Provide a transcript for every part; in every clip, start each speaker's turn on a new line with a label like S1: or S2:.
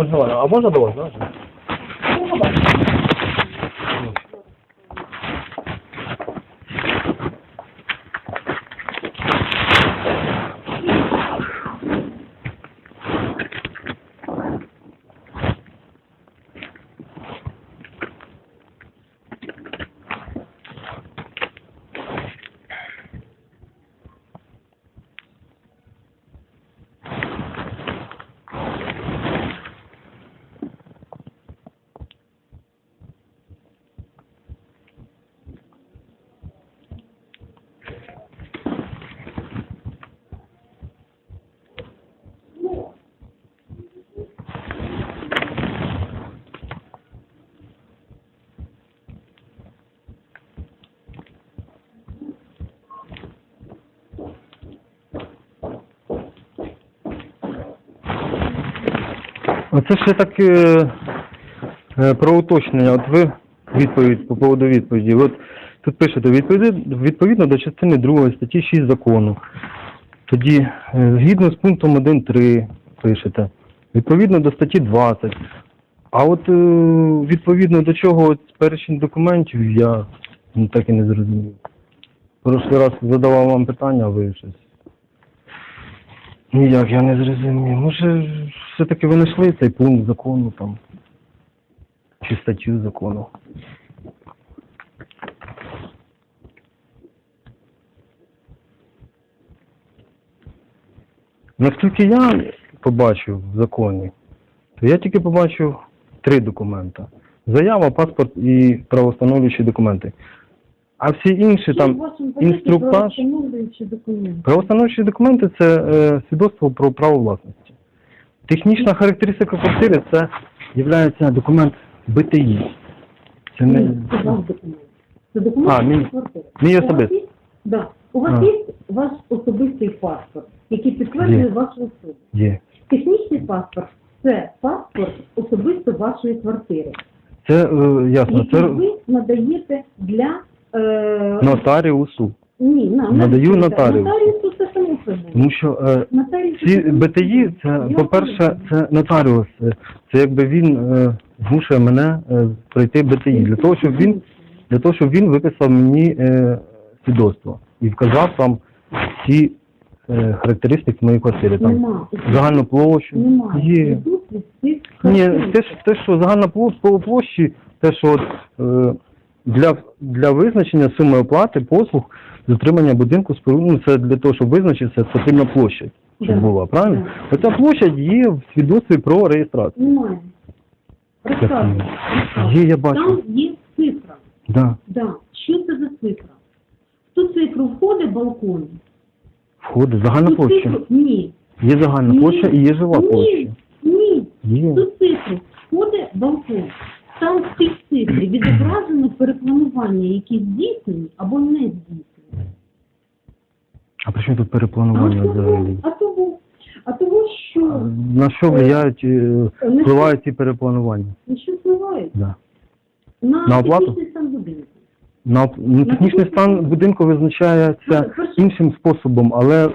S1: Можна, а можна до вас, так? Оце ще так е, е, про уточнення. От ви відповідь по поводу відповіді. От тут пишете відповідно, відповідно до частини 2 статті 6 закону. Тоді е, згідно з пунктом 1.3 пишете. Відповідно до статті 20. А от е, відповідно до чого от перечень документів я ну, так і не зрозумів. Прошлий раз задавав вам питання, а ви щось. Ніяк я не зрозумів. Може, все-таки ви знайшли цей пункт закону там. Чи статтю закону. Наскільки я побачив в законі, то я тільки побачив три документа. Заява, паспорт і правостановлюючі документи. А всі інші там інструктаж. Правостановчі документи це е, свідоцтво про право власності. Технічна характеристика квартири це є документ БТІ. Це не
S2: це ваш документ. Це документ
S1: А, мій-
S2: квартири.
S1: мій
S2: У вас
S1: особистий.
S2: є- Да. У вас
S1: А.
S2: є ваш особистий паспорт, який підтверджує
S1: Є.
S2: вашу особу.
S1: є.
S2: Технічний паспорт це паспорт особисто вашої квартири,
S1: Це е, ясно.
S2: який
S1: Це
S2: ви надаєте для е,
S1: нотаріусу.
S2: ні, на,
S1: надаю нотаріусу.
S2: Нотаріусу це само.
S1: Тому що е, ці БТІ, це,
S2: Я
S1: по-перше, це нотаріус. Е, Це якби він е, змушує мене е, пройти БТІ. Для того, щоб він для того, щоб він виписав мені е, свідоцтво і вказав там всі е, характеристики моєї квартири. Там
S2: Нема.
S1: загальну площу.
S2: Немає.
S1: Є. Ні, те, що- те, що загальна пло- по площі, те, що от, е, для, для визначення суми оплати послуг з будинку ну, це для того, щоб визначитися, потрібна площадь, щоб
S2: Да.
S1: була, правильно? Оця площадь є в свідоцтві про реєстрацію.
S2: Немає. Розказую.
S1: Є, я бачу.
S2: Там є цифра.
S1: Да.
S2: Да. Що це за цифра? В ту цифру входить балкон?
S1: Входить загальна площа.
S2: цифру- Ні.
S1: Є загальна
S2: Ні.
S1: площа і є жива
S2: Ні.
S1: площа.
S2: Ні.
S1: Є.
S2: В ту цифру входить балкон. Там в цій цифрі відображено перепланування, які здійснені або не здійснені.
S1: А при чому тут перепланування взагалі?
S2: а того, а того, що
S1: На що влияють, е,
S2: на
S1: впливають ці перепланування?
S2: на що впливають?
S1: Да.
S2: На,
S1: На оплату?
S2: технічний стан будинку.
S1: На, ну, технічний стан будинку визначається іншим способом, але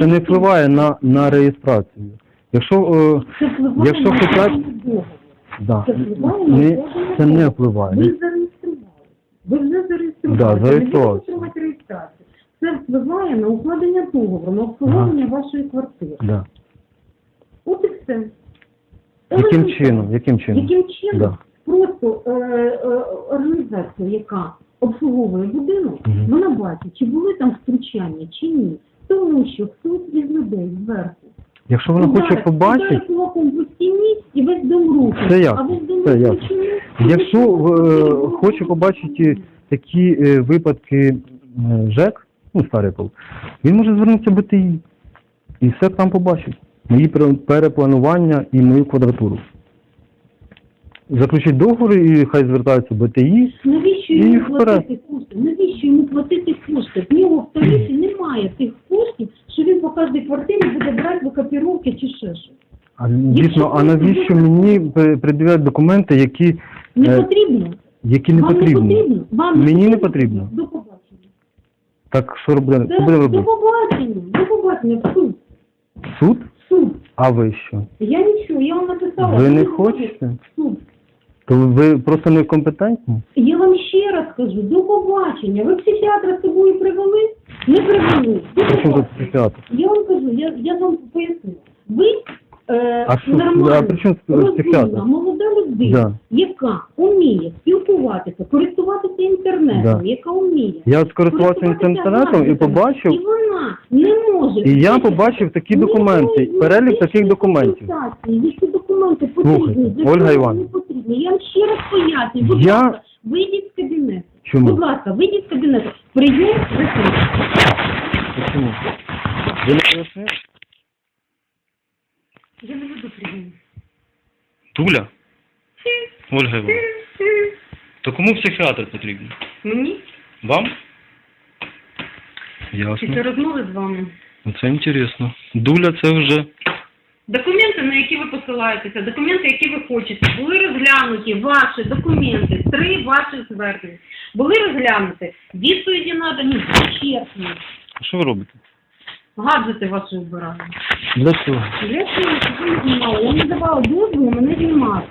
S1: це не впливає на, на реєстрацію. Якщо е,
S2: Це впливає
S1: Якщо
S2: на.
S1: Да,
S2: Це впливає на
S1: не, це не впливає.
S2: Ви зареєстрували. Ви вже зареєстрували.
S1: Да, зареєструвався.
S2: отримати реєстрацію. Це впливає на укладення договору, на обслуговування вашої квартири.
S1: Да.
S2: От і все.
S1: Яким
S2: Елементарно.
S1: чином? Яким чином?
S2: Яким чином?
S1: Да.
S2: Просто е, е, організація, яка обслуговує будинок,
S1: Мгм.
S2: вона бачить, чи були там втручання, чи ні. Тому що хтось із людей зверху
S1: Якщо вона хоче побачити,
S2: ударить кулаком стіні і весь дом рухає.
S1: Це ясно,
S2: А весь дом
S1: це
S2: чому?
S1: якщо е, хоче побачити такі е, випадки е, ЖЕК, ну Стариков, він може звернутися в БТІ і все там побачить. Мої пере- перепланування і мою квадратуру. Заключить договор і хай звертаються в БТІ.
S2: Навіщо
S1: І
S2: йому
S1: вперед.
S2: платити кошти? Навіщо йому платити кошти? В нього в тарифі немає тих коштів, що він по кожній квартирі буде брати викопіровки чи ще щось.
S1: А дійсно, а навіщо мені пред'являють документи, які,
S2: Не
S1: Е,
S2: потрібно.
S1: які не
S2: Вам
S1: потрібні?
S2: не потрібно. Вам
S1: Мені не потрібно.
S2: До побачення.
S1: Так що робити? Що будемо
S2: До
S1: робити?
S2: побачення. До побачення. В суд.
S1: Суд?
S2: В Суд.
S1: А ви що?
S2: Я нічого. я вам написала.
S1: Ви не хочете? То ви просто некомпетентні?
S2: Я вам ще раз кажу, до побачення. Ви психіатра з собою привели? Не привели. До
S1: При тут
S2: побачення.
S1: психіатр?
S2: Я вам кажу, я, я вам поясню. Ви е,
S1: А що-
S2: нормальна,
S1: а при чому тут
S2: розумна,
S1: психіатр?
S2: молода людина,
S1: Да.
S2: яка вміє спілкуватися, користуватися інтернетом,
S1: Да.
S2: яка вміє.
S1: Я скористувався
S2: користуватися
S1: інтернетом і
S2: гаджетами,
S1: побачив,
S2: І вона не може.
S1: і я побачив такі документи, перелік таких документів.
S2: Які документи потрібні?
S1: Слухайте,
S2: для
S1: Ольга
S2: чого
S1: Іванівна.
S2: Потрібні? Я вам ще раз пояснюю. Будь
S1: Я-
S2: ласка, вийдіть з кабінету.
S1: Чому?
S2: Будь ласка, вийдіть з кабінету. Закритий.
S1: Чому? Ви не пояснили?
S2: Я не веду прийом.
S3: Туля? Ольга Івановна. То кому психіатр потрібен?
S2: Мені?
S3: Вам?
S2: Після
S3: Ясно.
S2: розмови з вами.
S3: Ну, Це інтересно. Дуля це вже.
S2: Документи, на які ви посилаєтеся, документи, які ви хочете, були розглянуті ваші документи, три ваших звернень. Були розглянуті. Відповіді надані чесно.
S3: А Що ви робите?
S2: Гаджети ваші вбирали.
S1: Для чого?
S2: Для цього щоб ви знімали. Я не давала дозволу мене знімати.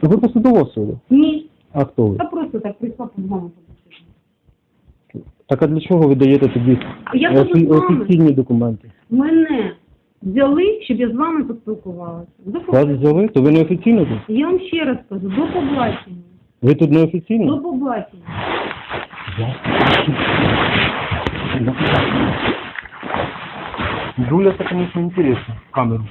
S1: То ви посудова особа?
S2: Ні.
S1: А хто ви?
S2: Я просто так прийшла по вами.
S1: Так а для чого ви даєте тоді
S2: Я
S1: офі-
S2: буду з вами.
S1: офіційні документи?
S2: Мене взяли, щоб я з вами поспілкувалася. До
S1: Вас
S2: побачення.
S1: взяли? То ви неофіційно тут?
S2: Я вам ще раз кажу, до побачення.
S1: Ви тут неофіційно?
S2: До
S1: офіційно?
S2: побачення.
S1: Юля, это, конечно, интересно. Камеру.